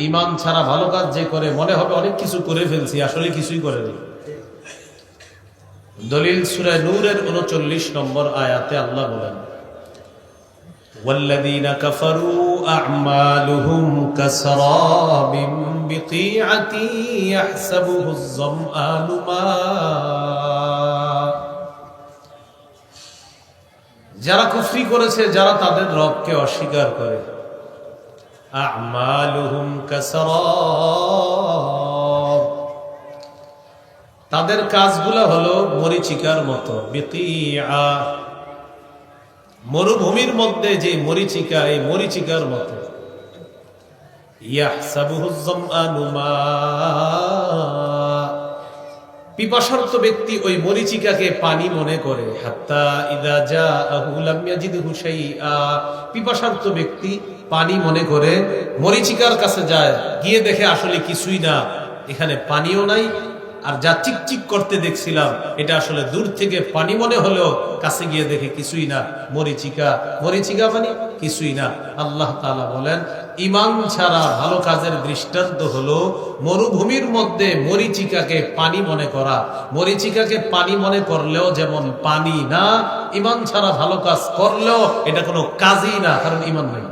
ইমান ছাড়া ভালো কাজ যে করে মনে হবে অনেক কিছু করে ফেলছি আসলে কিছুই করেনি দলিল সুরায় নূরের উনচল্লিশ নম্বর আয়াতে আল্লাহ বলেন والذين كفروا أعمالهم كسراب بقيعة يحسبه الظمآن ماء যারা কুফরি করেছে যারা তাদের রবকে অস্বীকার করে আ'মালুহুম কাসারাব তাদের কাজগুলো হলো মরিচিকার মতো বিকিআ মরুভূমির মধ্যে যে মরিচিকা, এই মরিচিকার মতো। ইয়াহসাবুহু জামআনু মা পিপাসার্ত ব্যক্তি ওই মরিচিকাকে পানি মনে করে। হাত্তা ইদা যা পিপাসার্ত ব্যক্তি পানি মনে করে, মরিচিকার কাছে যায়, গিয়ে দেখে আসলে কিছুই না। এখানে পানিও নাই আর যা চিকচিক করতে দেখছিলাম, এটা আসলে দূর থেকে পানি মনে হলেও কাছে গিয়ে দেখে কিছুই না। মরিচিকা মরিচিকা পানি কিছুই না। আল্লাহ তাআলা বলেন, ইমান ছাড়া ভালো কাজের দৃষ্টান্ত হলো মরুভূমির মধ্যে মরিচিকাকে পানি মনে করা। মরিচিকাকে পানি মনে করলেও যেমন পানি না, ইমান ছাড়া ভালো কাজ করলেও এটা কোনো কাজই না, কারণ ইমান নাই।